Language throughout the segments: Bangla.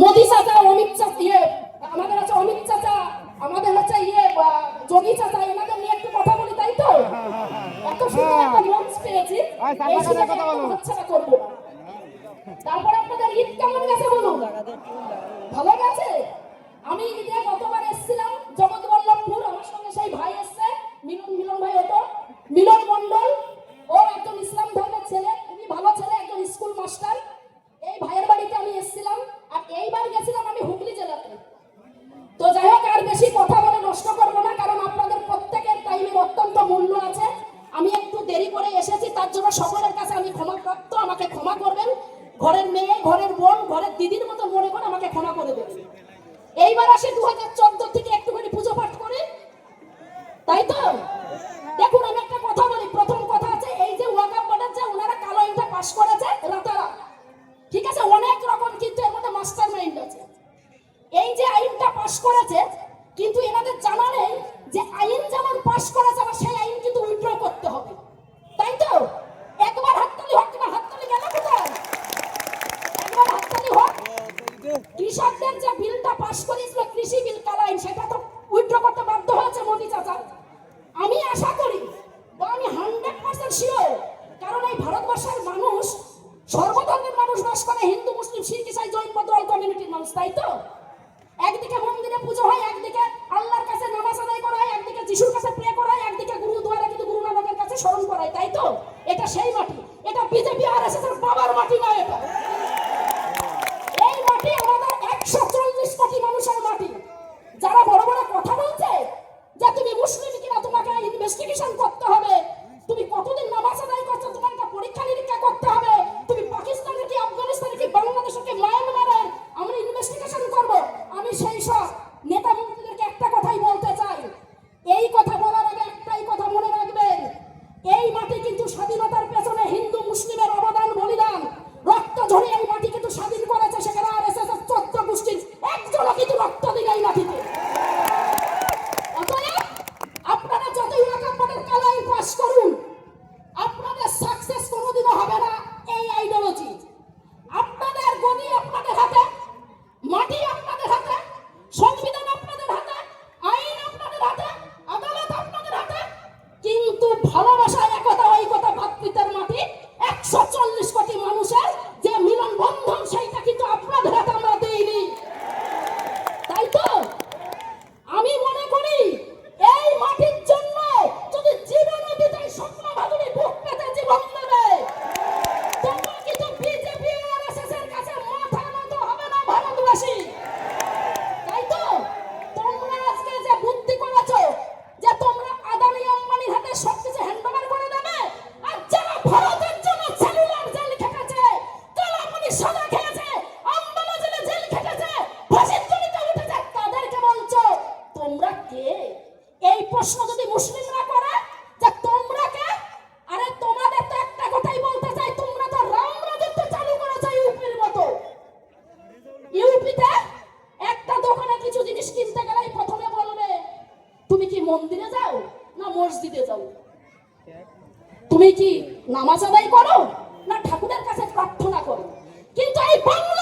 মোদি চাচা অমিত চাচা ইয়ে আমাদের আছে অমিত চাচা আমাদের হচ্ছে ইয়ে যোগী চাচা এনাদের নিয়ে একটু কথা বলি তাই তো? এত সুন্দর একটা মঞ্চ পেয়েছি। এই সুযোগে হচ্ছে না করব তারপর আপনাদের ঈদ কেমন গেছে বলুন? ভালো গেছে? আমি ঈদে ঘরের মেয়ে, ঘরের বোন, ঘরের দিদির মতো মনে করে আমাকে ক্ষমা করে দেবে। এইবার আসে দু হাজার চোদ্দ থেকে একটুখানি পুজো পাঠ করে। তাই তো? দেখুন, আমি একটা কথা বলি, প্রথম কথা আছে, এই যে ওয়াকাম বোর্ডের যে ওনারা কালো ইটা পাশ করেছে রাতারা ঠিক আছে? অনেক রকম কিন্তু এর মধ্যে মাস্টার মাইন্ড আছে। এই যে আইনটা পাশ করেছে, কিন্তু এনাদের জানা নেই যে আইন যেমন পাশ করেছে, আবার সেই আইন কিন্তু উইথড্র করতে হবে। শিওর কারণ এই ভারতবর্ষের মানুষ সর্বধর্মের মানুষ বাস করে, হিন্দু, মুসলিম, শিখ, ইসাই, জৈন, বৌদ্ধ কমিউনিটির মানুষ, তাই তো? একদিকে মন্দিরে পুজো হয়, একদিকে আল্লাহর কাছে নামাজ আদায় করা হয়, একদিকে যিশুর কাছে প্রে করা হয়, একদিকে গুরু দুয়ারে কিন্তু গুরু নানকের কাছে স্মরণ করায় তাই তো? এটা সেই মাটি। এটা বিজেপি আর এস এর বাবার মাটি নয় এটা। এই মাটি আমাদের একশো চল্লিশ কোটি মানুষের মাটি। যারা বড় বড় কথা বলছে যে তুমি মুসলিম কিনা, তোমাকে ইনভেস্টিগেশন করতে হবে। মন্দিরে যাও না মসজিদে যাও? তুমি কি নামাজ আদায় করো না ঠাকুরের কাছে প্রার্থনা করো? কিন্তু এই বাংলা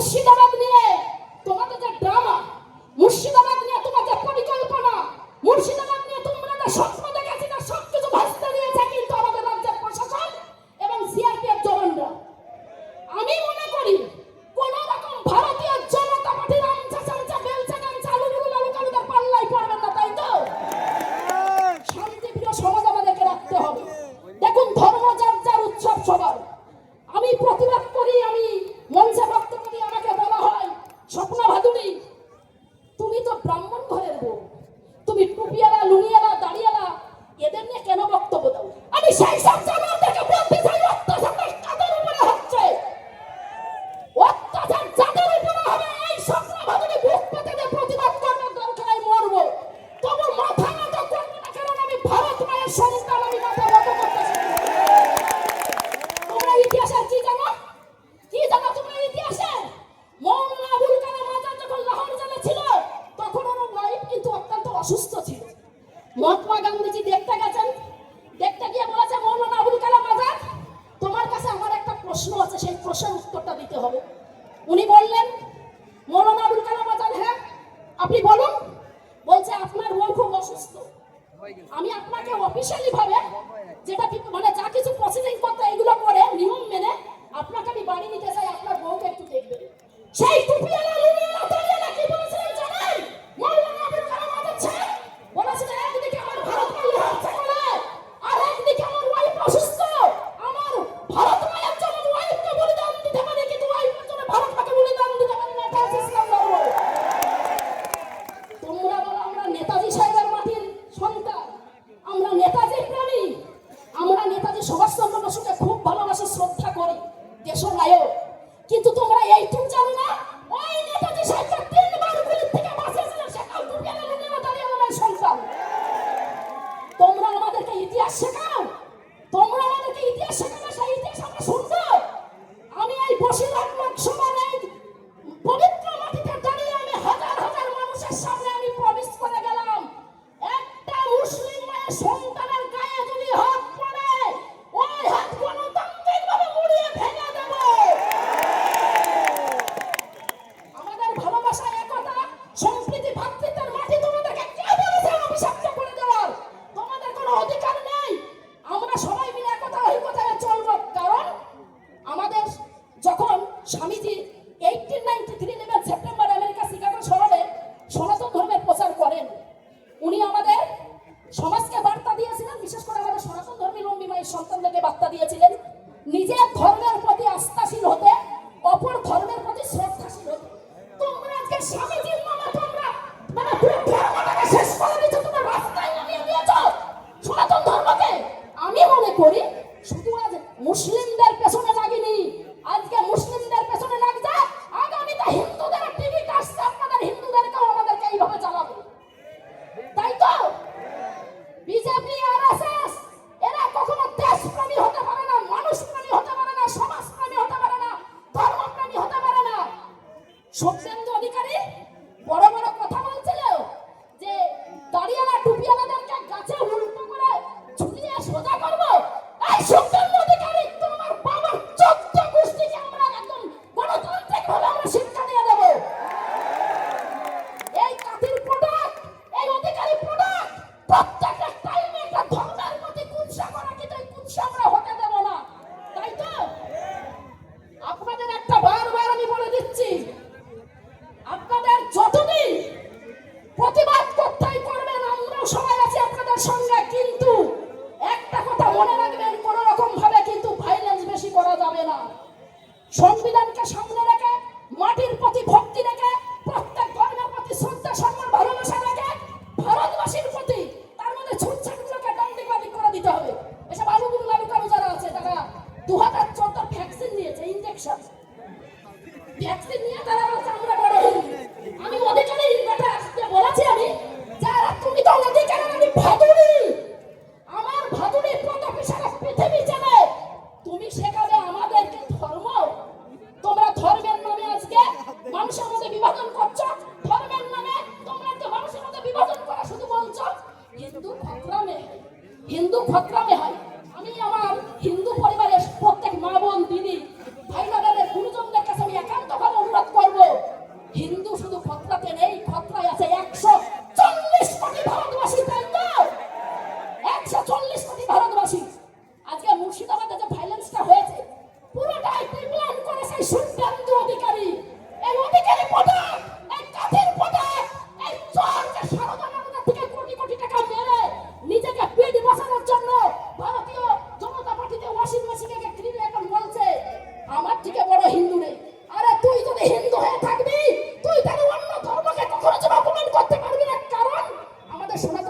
মুর্শিদাবাদ নিয়ে তোমাদের যে ড্রামা মুর্শিদাবাদ নিয়ে তোমাদের পরিকল্পনা মুর্শিদাবাদ নিয়ে তোমরা স্বপ্ন অসুস্থ ছিল। আমাদেরকে ইতিহাস শেখাও। তোমরা আমাদেরকে ইতিহাস শেখাও। আদায় করি শুধু আজ মুসলিমদের পেছনে লাগিনি আজকে মুসলিমদের পেছনে লাগছে। আগামীতে হিন্দুদের টিভি কাটছে আপনাদের হিন্দুদেরকেও আমাদেরকে এইভাবে চালাবে। তাই তো? বিজেপি আর এস এস এরা কখনো দেশপ্রেমী হতে পারে না, মানুষপ্রেমী হতে পারে না, সমাজপ্রেমী হতে পারে না, ধর্মপ্রেমী হতে পারে না। সত্যেন্দ্র অধিকারী, বড় বড় something. সংবিধানকে সামনে রেখে মাটি হিন্দু ভদ্রামে হয়। আমি আমার হিন্দু পরিবারের প্রত্যেক মা বোন, দিদি, ভাই দাদাদের, গুরুজনদের কাছে আমি একান্তভাবে অনুরোধ করব, হিন্দু শুধু খতরাতে নেই খতরায় আছে একশো চল্লিশ কোটি ভারতবাসী, তাই একশো চল্লিশ কোটি ভারতবাসী। আজকে মুর্শিদাবাদে যে ভাইলেন্সটা হয়েছে, পুরোটাই প্ল্যান করেছে শুনবেন্দু অধিকারী। এই persona